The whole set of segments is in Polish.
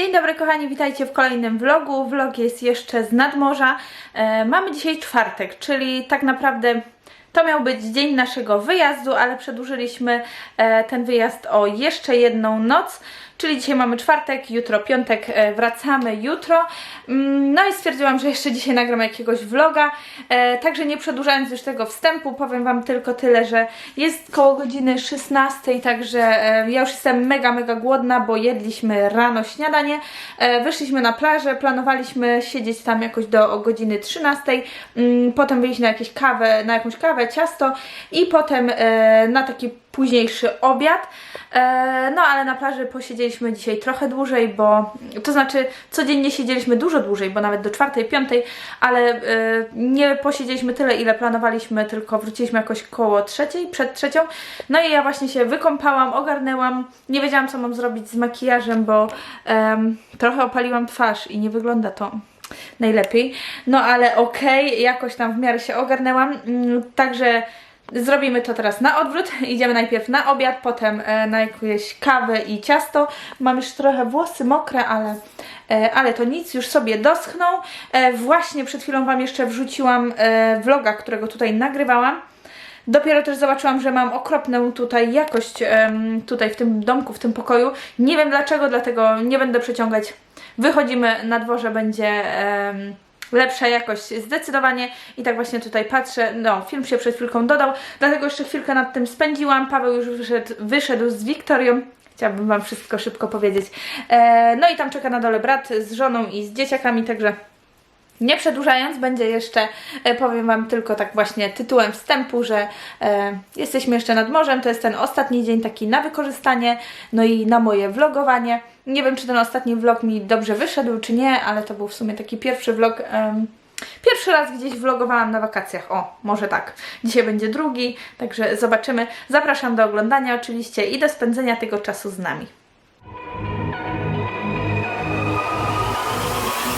Dzień dobry kochani, witajcie w kolejnym vlogu. Vlog jest jeszcze z nadmorza. E, mamy dzisiaj czwartek, czyli tak naprawdę to miał być dzień naszego wyjazdu, ale przedłużyliśmy e, ten wyjazd o jeszcze jedną noc. Czyli dzisiaj mamy czwartek, jutro piątek, e, wracamy jutro. Mm, No i stwierdziłam, że jeszcze dzisiaj nagram jakiegoś vloga. E, także nie przedłużając już tego wstępu, powiem Wam tylko tyle, że jest koło godziny 16, także e, ja już jestem mega, mega głodna, bo jedliśmy rano śniadanie. Wyszliśmy na plażę, planowaliśmy siedzieć tam jakoś do godziny 13. Mm, Potem wyjść na jakieś kawę, na jakąś kawę, ciasto i potem na taki późniejszy obiad. E, No ale na plaży posiedzieliśmy dzisiaj trochę dłużej, bo to znaczy codziennie siedzieliśmy dużo dłużej, bo nawet do czwartej, piątej, ale e, nie posiedzieliśmy tyle, ile planowaliśmy, tylko wróciliśmy jakoś koło trzeciej, przed trzecią. No i ja właśnie się wykąpałam, ogarnęłam, nie wiedziałam co mam zrobić z makijażem, bo em, trochę opaliłam twarz i nie wygląda to najlepiej. No ale okej, jakoś tam w miarę się ogarnęłam. Mm, Także zrobimy to teraz na odwrót. Idziemy najpierw na obiad, potem e, na jakieś kawę i ciasto. Mam już trochę włosy mokre, ale, e, ale to nic, już sobie doschną. E, właśnie przed chwilą Wam jeszcze wrzuciłam vloga, którego tutaj nagrywałam. Dopiero też zobaczyłam, że mam okropną tutaj jakość tutaj w tym domku, w tym pokoju. Nie wiem dlaczego, dlatego nie będę przeciągać. Wychodzimy na dworze, będzie lepsza jakość zdecydowanie i tak właśnie tutaj patrzę. No, film się przed chwilką dodał, dlatego jeszcze chwilkę nad tym spędziłam. Paweł już wyszedł, wyszedł z Wiktorią. Chciałabym Wam wszystko szybko powiedzieć. E, no i tam czeka na dole brat z żoną i z dzieciakami, także nie przedłużając, będzie jeszcze, e, powiem Wam tylko tak właśnie tytułem wstępu, że e, jesteśmy jeszcze nad morzem, to jest ten ostatni dzień taki na wykorzystanie, no i na moje vlogowanie. Nie wiem, czy ten ostatni vlog mi dobrze wyszedł, czy nie, ale to był w sumie taki pierwszy vlog. em, Pierwszy raz gdzieś vlogowałam na wakacjach. O, może tak. Dzisiaj będzie drugi, także zobaczymy. Zapraszam do oglądania oczywiście i do spędzenia tego czasu z nami.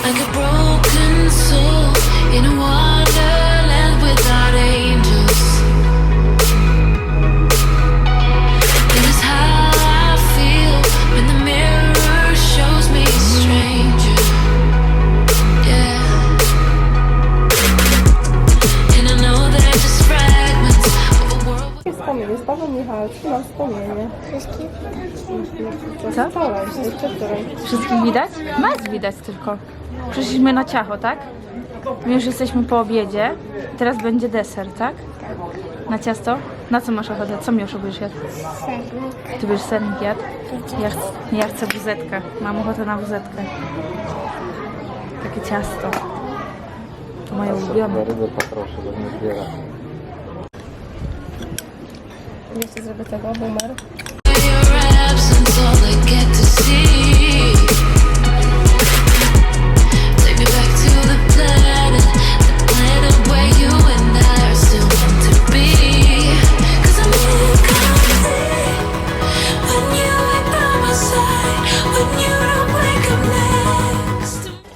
Like soul in a wonderland without angels. This is how I feel when the mirror shows me a stranger. Yeah. And I know they're just fragments of a world. Wspomnienie, z Pawłem Michalskim mam wspomnienie. Co? Wczoraj, jeszcze wczoraj. Wszystkich widać? Nas widać tylko. Przyszliśmy na ciacho, tak? My już jesteśmy po obiedzie. Teraz będzie deser, tak? Na ciasto? Na co masz ochotę? Co mi już będziesz jadł? Ty będziesz sernik jadł? Ja, ch- ja chcę wuzetkę. Mam ochotę na wuzetkę. Takie ciasto. To moje ulubione. rybę poproszę, bo nie zbiera. Jeszcze zrobię tego, boomer.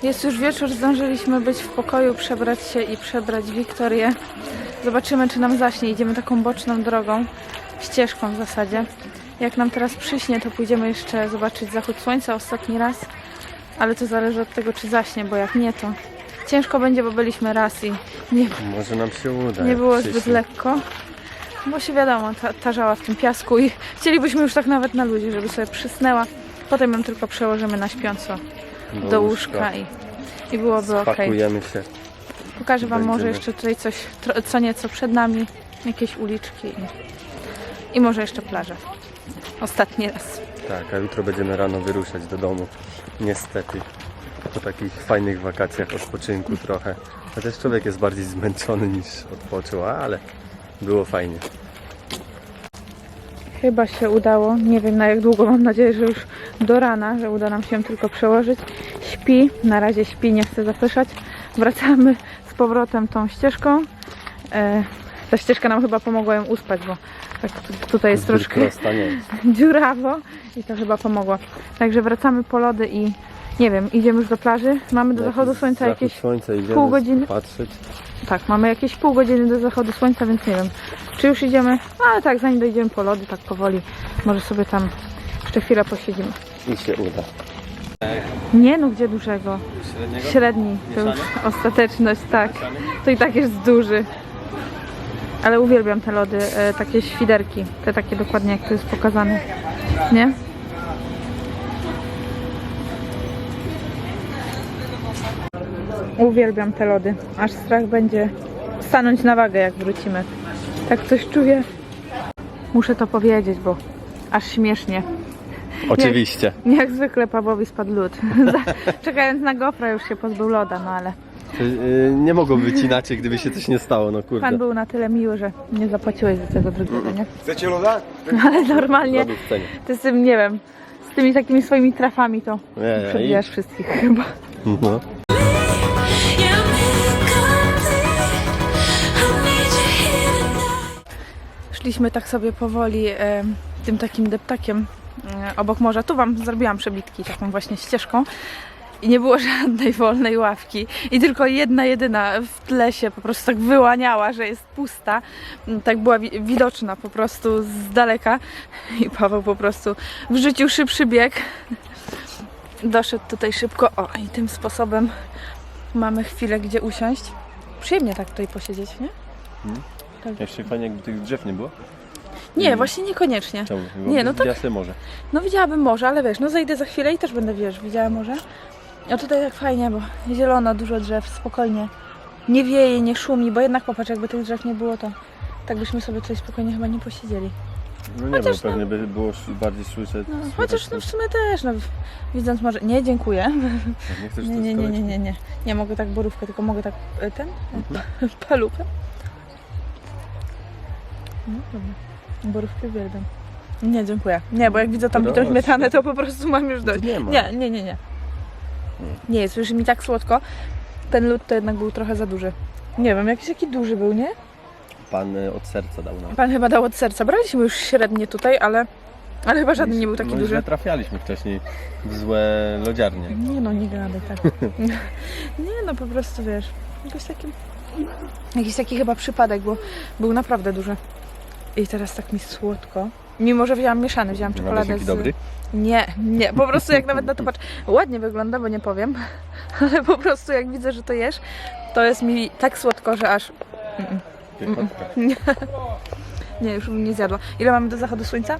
Jest już wieczór, zdążyliśmy być w pokoju, przebrać się i przebrać Wiktorię. Zobaczymy, czy nam zaśnie. Idziemy taką boczną drogą, ścieżką w zasadzie. Jak nam teraz przyśnie, to pójdziemy jeszcze zobaczyć zachód słońca ostatni raz. Ale to zależy od tego, czy zaśnie, bo jak nie, to ciężko będzie, bo byliśmy raz i nie, Może nam się uda. nie było zbyt lekko. Bo się wiadomo, ta, tarzała w tym piasku i chcielibyśmy już tak nawet na ludzi, żeby sobie przysnęła. Potem ją tylko przełożymy na śpiąco do łóżka i, i byłoby ok. Się. Pokażę Wam może jeszcze tutaj coś, co nieco przed nami, jakieś uliczki i, i może jeszcze plażę. Ostatni raz. Tak, a jutro będziemy rano wyruszać do domu. Niestety. Po takich fajnych wakacjach, odpoczynku trochę. Chociaż człowiek jest bardziej zmęczony niż odpoczął, ale było fajnie. Chyba się udało. Nie wiem na jak długo, mam nadzieję, że już do rana, że uda nam się tylko przełożyć. Śpi, na razie śpi, nie chcę zapeszać. Wracamy z powrotem tą ścieżką. E, ta ścieżka nam chyba pomogła ją uspać, bo tak tu- tutaj jest troszkę dziurawo i to chyba pomogło. Także wracamy po lody i nie wiem, idziemy już do plaży. Mamy do zachodu słońca Zachód jakieś słońca idziemy pół godziny. patrzeć. Tak, mamy jakieś pół godziny do zachodu słońca, więc nie wiem, czy już idziemy. No, ale tak, zanim dojdziemy po lody, tak powoli, może sobie tam jeszcze chwilę posiedzimy. I się uda. Nie no, gdzie dużego? Średniego? Średni, to już ostateczność, tak. To i tak jest duży. Ale uwielbiam te lody, e, takie świderki, te takie dokładnie jak to jest pokazane. Nie? Uwielbiam te lody. Aż strach będzie stanąć na wagę jak wrócimy. Tak coś czuję. Muszę to powiedzieć, bo aż śmiesznie. Oczywiście. Jak zwykle Pawłowi spadł lód. Czekając na gofra już się pozbył loda, no ale Yy, Nie mogło być inaczej, gdyby się coś nie stało, no kurde. pan był na tyle miły, że nie zapłaciłeś za tego drugiego, nie? Chcecie loda? Ale normalnie ty z tym, nie wiem, z tymi takimi swoimi trafami to Nie, przebijasz wszystkich chyba. No. Szliśmy tak sobie powoli tym takim deptakiem e, obok morza. Tu wam zrobiłam przebitki taką właśnie ścieżką. I nie było żadnej wolnej ławki. I tylko jedna, jedyna w tle się po prostu tak wyłaniała, że jest pusta. Tak była wi- widoczna po prostu z daleka. I Paweł po prostu wrzucił szybszy bieg. Doszedł tutaj szybko. O, i tym sposobem mamy chwilę, gdzie usiąść. Przyjemnie tak tutaj posiedzieć, nie? Jeszcze fajnie, jakby tych drzew nie było. Nie, właśnie niekoniecznie. Czemu? Nie, no tak- Jasne może. No widziałabym morze, ale wiesz, no zejdę za chwilę i też będę, wiesz, widziała morze. A tutaj tak fajnie, bo zielono, dużo drzew, spokojnie. Nie wieje, nie szumi, bo jednak popatrz, jakby tych drzew nie było, to tak byśmy sobie tutaj spokojnie chyba nie posiedzieli. No nie Chociaż wiem, pewnie by było bardziej słyszeć. No, chociaż no w sumie też, no widząc morze. Nie, dziękuję. Nie Nie, nie, nie, nie, nie, nie. Nie mogę tak borówkę, tylko mogę tak e, ten, paluchę. No dobra. Borówki uwielbiam. Nie, dziękuję. Nie, bo jak widzę tam bitą śmietanę, to po prostu mam już dość. Nie ma. Nie, nie, nie, nie. Nie jest, już mi tak słodko. Ten lód to jednak był trochę za duży. Nie wiem, jakiś taki duży był, nie? Pan y, od serca dał nam. Pan chyba dał od serca. Braliśmy już średnie tutaj, ale, ale chyba żaden nie był taki no, duży. Źle trafialiśmy wcześniej w złe lodziarnie. Nie no, nie gadaj tak. nie no, po prostu wiesz, jakiś taki, jakiś taki chyba przypadek, bo był naprawdę duży. I teraz tak mi słodko. Mimo, że wzięłam mieszany, wzięłam Ale czekoladę z... dobry? Nie, nie, po prostu jak nawet na to patrz, ładnie wygląda, bo nie powiem, ale po prostu jak widzę, że to jesz, to jest mi tak słodko, że aż Piechotka. nie, już bym nie zjadła. Ile mamy do zachodu słońca?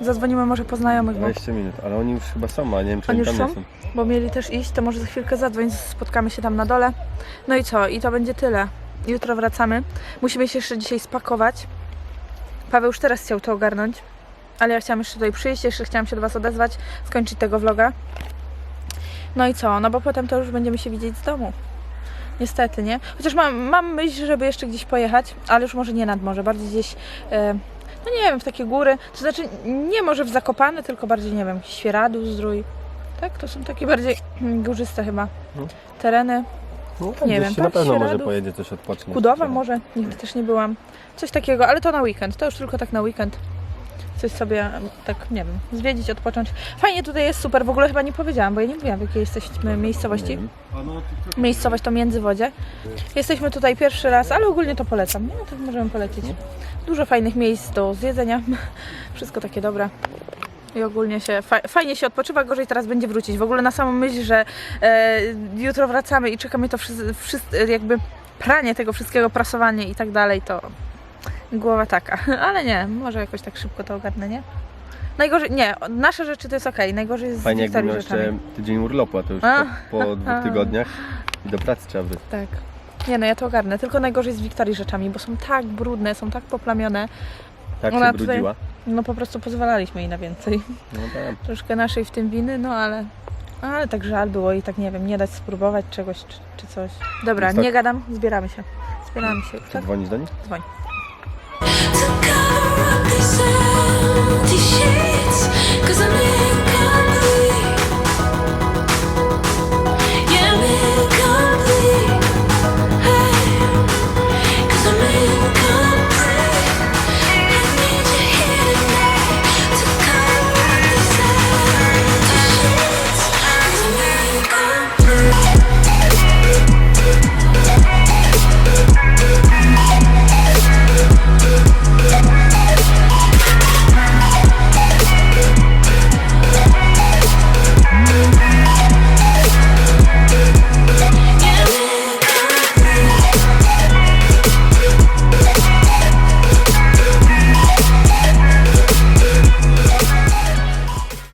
Zadzwonimy może po znajomych, bo 20 minut, ale oni już chyba są, a nie wiem czy Oni oni już tam są? nie są. bo mieli też iść, to może za chwilkę zadzwoń, spotkamy się tam na dole. No i co? I to będzie tyle. Jutro wracamy. Musimy się jeszcze dzisiaj spakować. Paweł już teraz chciał to ogarnąć, ale ja chciałam jeszcze tutaj przyjść, jeszcze chciałam się do Was odezwać, skończyć tego vloga. No i co? No bo potem to już będziemy się widzieć z domu. Niestety, nie? Chociaż mam, mam myśl, żeby jeszcze gdzieś pojechać, ale już może nie nad morze, bardziej gdzieś, e, no nie wiem, w takie góry. To znaczy, nie może w Zakopane, tylko bardziej, nie wiem, Świeradów, Zdrój. Tak? To są takie bardziej górzyste chyba No. tereny. No, tak, Nie wiem, się na pewno może Sieradów. pojedzie coś odpocząć. Kudowa może, nigdy też nie byłam. Coś takiego, ale to na weekend, to już tylko tak na weekend. Coś sobie, tak, nie wiem, zwiedzić, odpocząć. Fajnie tutaj jest, super, w ogóle chyba nie powiedziałam, bo ja nie mówiłam w jakiej jesteśmy miejscowości. Miejscowość to Międzywodzie. Jesteśmy tutaj pierwszy raz, ale ogólnie to polecam, nie? To możemy polecić. Dużo fajnych miejsc do zjedzenia, wszystko takie dobre. I ogólnie się fa fajnie się odpoczywa, gorzej teraz będzie wrócić. W ogóle na samą myśl, że e, jutro wracamy i czeka mnie to wszyscy, wszyscy, jakby pranie tego wszystkiego, prasowanie i tak dalej, to głowa taka. Ale nie, może jakoś tak szybko to ogarnę, nie? Najgorzej, nie, nasze rzeczy to jest okej, najgorzej jest z Fajnie jakby Wiktorii miał jeszcze rzeczami. tydzień urlopu, a to już A. po, po dwóch tygodniach i do pracy trzeba wrócić. Tak. Nie no, ja to ogarnę, tylko najgorzej z Wiktorii rzeczami, bo są tak brudne, są tak poplamione, Tak Ona się tutaj- brudziła. No po prostu pozwalaliśmy jej na więcej. No tak. Troszkę naszej w tym winy, no ale, ale tak żal było i tak nie wiem, nie dać spróbować czegoś czy, czy coś. Dobra, Więc tak. nie gadam, zbieramy się. Zbieramy się tak? dzwonisz do nich? Dzwoń. To cover up these empty sheets, 'cause I'm